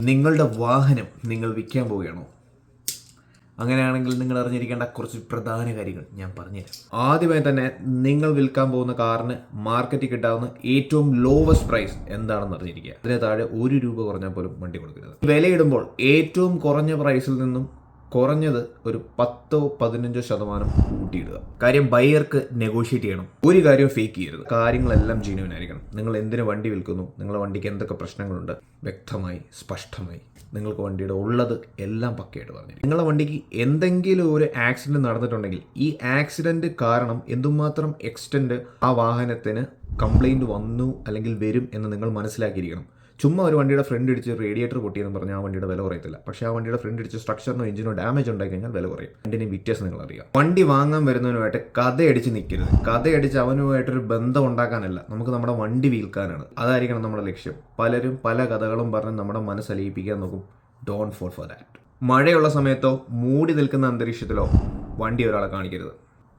നിങ്ങളുടെ വാഹനം നിങ്ങൾ വിൽക്കാൻ പോവുകയാണോ? അങ്ങനെയാണെങ്കിൽ നിങ്ങൾ അറിഞ്ഞിരിക്കേണ്ട കുറച്ച് പ്രധാന കാര്യങ്ങൾ ഞാൻ പറഞ്ഞുതരാം. ആദ്യമായി തന്നെ നിങ്ങൾ വിൽക്കാൻ പോകുന്ന കാറിന് മാർക്കറ്റിൽ കിട്ടാവുന്ന ഏറ്റവും ലോവസ്റ്റ് പ്രൈസ് എന്താണെന്ന് അറിഞ്ഞിരിക്കുക. അതിന് താഴെ ഒരു രൂപ കുറഞ്ഞാൽ പോലും വണ്ടി കൊടുക്കരുത്. വിലയിടുമ്പോൾ ഏറ്റവും കുറഞ്ഞ പ്രൈസിൽ നിന്നും കുറഞ്ഞത് ഒരു പത്തോ പതിനഞ്ചോ ശതമാനം കൂട്ടിയിടുക. കാര്യം ബയർക്ക് നെഗോഷിയേറ്റ് ചെയ്യണം. ഒരു കാര്യവും ഫേക്ക് ചെയ്യരുത്. കാര്യങ്ങളെല്ലാം ജെന്യൂൻ ആയിരിക്കണം. നിങ്ങൾ എന്തിനു വണ്ടി വിൽക്കുന്നു? നിങ്ങളുടെ വണ്ടിക്ക് എന്തൊക്കെ പ്രശ്നങ്ങളുണ്ട്? വ്യക്തമായി സ്പഷ്ടമായി നിങ്ങൾക്ക് വണ്ടിയുടെ ഉള്ളത് എല്ലാം പക്കയായിട്ട് പറഞ്ഞു നിങ്ങളുടെ വണ്ടിക്ക് എന്തെങ്കിലും ഒരു ആക്സിഡന്റ് നടന്നിട്ടുണ്ടെങ്കിൽ ഈ ആക്സിഡന്റ് കാരണം എന്തുമാത്രം എക്സ്റ്റെൻഡ് ആ വാഹനത്തിന് കംപ്ലൈന്റ് വന്നു അല്ലെങ്കിൽ വരും എന്ന് നിങ്ങൾ മനസ്സിലാക്കിയിരിക്കണം. ചുമ്മാ ഒരു വണ്ടിയുടെ ഫ്രണ്ട് ഇടിച്ച് റേഡിയേറ്റർ പൊട്ടിയെന്ന് പറഞ്ഞാൽ ആ വണ്ടിയുടെ വില കുറയത്തില്ല. പക്ഷേ ആ വണ്ടിയുടെ ഫ്രണ്ട് ഇടിച്ച് സ്ട്രക്ചറിനോ എഞ്ചിനോ ഡാമേജ് ഉണ്ടായി കഴിഞ്ഞാൽ വില കുറയും. രണ്ടിനും വ്യത്യാസം നിങ്ങൾ അറിയാം വണ്ടി വാങ്ങാൻ വരുന്നവനുമായിട്ട് കഥയടിച്ച് നിൽക്കരുത്. കഥയടിച്ച് അവനുമായിട്ടൊരു ബന്ധം ഉണ്ടാക്കാനല്ല. നമുക്ക് നമ്മുടെ വണ്ടി വീൽക്കാനാണ്. അതായിരിക്കണം നമ്മുടെ ലക്ഷ്യം. പലരും പല കഥകളും പറഞ്ഞ് നമ്മുടെ മനസ്സലിയിപ്പിക്കാൻ നോക്കും. ഡോൺ ഫോൾ ഫോർ ദാറ്റ് മഴയുള്ള സമയത്തോ മൂടി നിൽക്കുന്ന അന്തരീക്ഷത്തിലോ വണ്ടി ഒരാളെ കാണിക്കരുത്.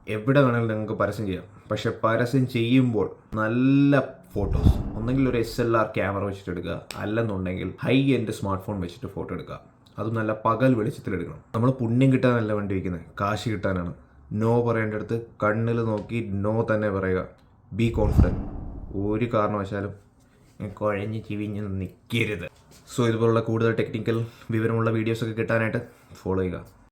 എവിടെ വേണമെങ്കിലും നിങ്ങൾക്ക് പരസ്യം ചെയ്യാം. പക്ഷെ പരസ്യം ചെയ്യുമ്പോൾ നല്ല ഫോട്ടോസ് ഒന്നെങ്കിൽ ഒരു എസ് എൽ ആർ ക്യാമറ വെച്ചിട്ട് എടുക്കുക അല്ലെന്നുണ്ടെങ്കിൽ ഹൈ എൻഡ് സ്മാർട്ട് ഫോൺ വെച്ചിട്ട് ഫോട്ടോ എടുക്കുക. അതും നല്ല പകൽ വെളിച്ചത്തിൽ എടുക്കണം. നമ്മൾ പുണ്യം കിട്ടാനല്ല വണ്ടി വയ്ക്കുന്നത് കാശ് കിട്ടാനാണ്. നോ പറയേണ്ടടുത്ത് കണ്ണിൽ നോക്കി നോ തന്നെ പറയുക. ബി കോൺഫിഡന്റ് ഒരു കാരണവശാലും കുഴഞ്ഞ് ചിവിഞ്ഞ് നിൽക്കരുത് സോ ഇതുപോലുള്ള കൂടുതൽ ടെക്നിക്കൽ വിവരമുള്ള വീഡിയോസൊക്കെ കിട്ടാനായിട്ട് ഫോളോ ചെയ്യുക.